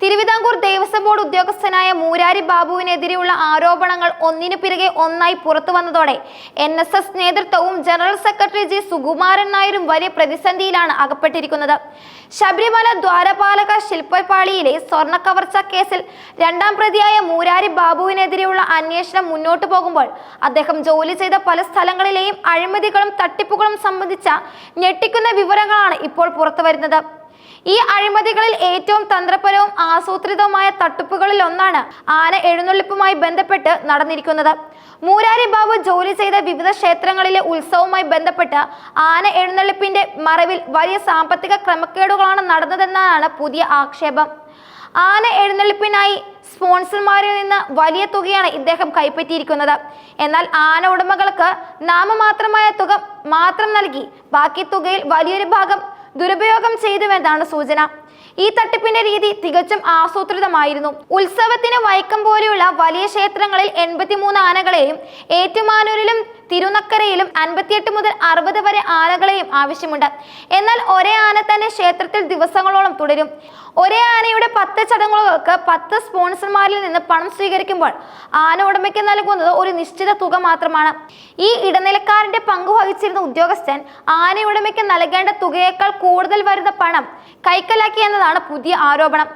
Thiruvithamkoor Devaswom board ഉദ്യോഗസ്ഥനായ മൂരാരി ബാബുവിനെതിരെയുള്ള ആരോപണങ്ങൾ ഒന്നിനു പിറകെ ഒന്നായി പുറത്തു വന്നതോടെ എൻ എസ് എസ് നേതൃത്വവും ജനറൽ സെക്രട്ടറി ജി സുകുമാരൻ നായരും വലിയ പ്രതിസന്ധിയിലാണ് അകപ്പെട്ടിരിക്കുന്നത്. ശബരിമല ദ്വാരപാലക ശില്പപാളിയിലെ സ്വർണ കവർച്ച കേസിൽ രണ്ടാം പ്രതിയായ മൂരാരി ബാബുവിനെതിരെയുള്ള അന്വേഷണം മുന്നോട്ടു പോകുമ്പോൾ അദ്ദേഹം ജോലി ചെയ്ത പല സ്ഥലങ്ങളിലെയും അഴിമതികളും തട്ടിപ്പുകളും സംബന്ധിച്ച ഞെട്ടിക്കുന്ന വിവരങ്ങളാണ് ഇപ്പോൾ പുറത്തുവരുന്നത് ഈ അഴിമതികളിൽ ഏറ്റവും തന്ത്രപരവും ആസൂത്രിതവുമായ തട്ടിപ്പുകളിൽ ഒന്നാണ് ആന എഴുന്നള്ളിപ്പുമായി ബന്ധപ്പെട്ട് നടന്നിരിക്കുന്നത്. മൂരാരി ബാബു ജോലി ചെയ്ത വിവിധ ക്ഷേത്രങ്ങളിലെ ഉത്സവവുമായി ബന്ധപ്പെട്ട് ആന എഴുന്നള്ളിപ്പിന്റെ മറവിൽ വലിയ സാമ്പത്തിക ക്രമക്കേടുകളാണ് നടന്നതെന്നാണ് പുതിയ ആക്ഷേപം. ആന എഴുന്നള്ളിപ്പിനായി സ്പോൺസർമാരിൽ നിന്ന് വലിയ തുകയാണ് ഇദ്ദേഹം കൈപ്പറ്റിയിരിക്കുന്നത്. എന്നാൽ ആന ഉടമകൾക്ക് നാമമാത്രമായ തുക മാത്രം നൽകി ബാക്കി തുകയിൽ വലിയൊരു ഭാഗം ദുരുപയോഗം ചെയ്തുവെന്നാണ് സൂചന. ഈ തട്ടിപ്പിന്റെ രീതി തികച്ചും ആസൂത്രിതമായിരുന്നു. ഉത്സവത്തിന് വൈക്കം പോലെയുള്ള വലിയ ക്ഷേത്രങ്ങളിൽ എൺപത്തിമൂന്ന് ആനകളെയും ഏറ്റുമാനൂരിലും തിരുനക്കരയിലും അൻപത്തിയെട്ട് മുതൽ അറുപത് വരെ ആനകളെയും ആവശ്യമുണ്ട്. എന്നാൽ ഒരേ ആന തന്നെ ക്ഷേത്രത്തിൽ ദിവസങ്ങളോളം തുടരും. ഒരേ ആനയുടെ പത്ത് ചടങ്ങുകൾക്ക് പത്ത് സ്പോൺസർമാരിൽ നിന്ന് പണം സ്വീകരിക്കുമ്പോൾ ആന ഉടമയ്ക്ക് നൽകുന്നത് ഒരു നിശ്ചിത തുക മാത്രമാണ്. ഈ ഇടനിലക്കാരന്റെ പങ്ക് വഹിച്ചിരുന്ന ഉദ്യോഗസ്ഥൻ ആന ഉടമയ്ക്ക് നൽകേണ്ട തുകയേക്കാൾ കൂടുതൽ വരുന്ന പണം കൈക്കലാക്കി എന്നതാണ് പുതിയ ആരോപണം.